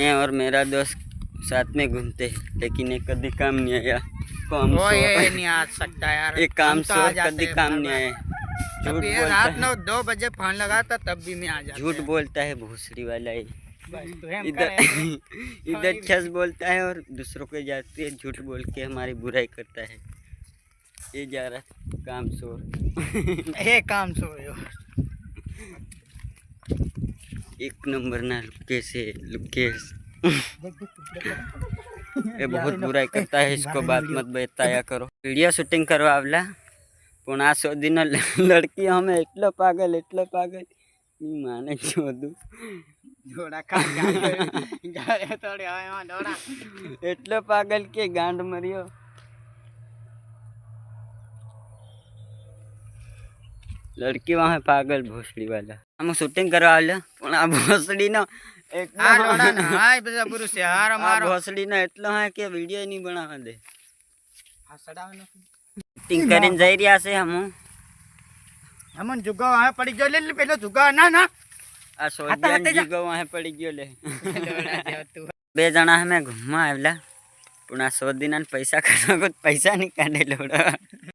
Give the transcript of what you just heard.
मैं और मेरा दोस्त साथ में घूमते हैं लेकिन ये कभी काम नहीं आया। काम वो ये नहीं आ सकता यार। एक काम तो आ जाते कभी काम नहीं आया। झूठ रात नौ दो बजे फ़ोन लगाता तब भी मैं आ जाता झूठ बोलता है भोसड़ी वाला ये बस इधर इधर छस बोलता है और दूसरों के जाते है झूठ बोल के हमारी बुराई करता है। ये जा रहा काम सो। ये काम सो यो एक नंबर ना लुके से लुके ये बहुत बुराई करता है इसको बात मत बताया करो वीडियो शूटिंग करवावला પણ આ સુધી લડકી અમે એટલો પાગલ એટલો પાગલ ની માને જોધું જોડા ખા ગાય થોડી હવે એમાં દોડા એટલો પાગલ કે ગાંડ મર્યો લડકી વાહે પાગલ ભોસડી વાલા આમ શૂટિંગ કરવા આવ્યા પણ આ ભોસડીનો એટલો આ દોડા ને હાય બધા પુરુષ છે હારો આ મારો ભોસડીનો એટલો હે કે વિડીયો નહીં બનાવવા દે હા સડાવ નથી શૂટિંગ કરીને જઈ રહ્યા છે હમ અમન જુગાવ હા પડી ગયો લે લે પેલો જુગાવ ના ના આ સોજિયાન હાથે જા. જીગો વાહે પડી ગયો લે દોડા જેવો તું બે જણા અમે ઘૂમવા આવેલા પણ આ સો દિના પૈસા કાઢવા પૈસા નહીં કાઢે લોડા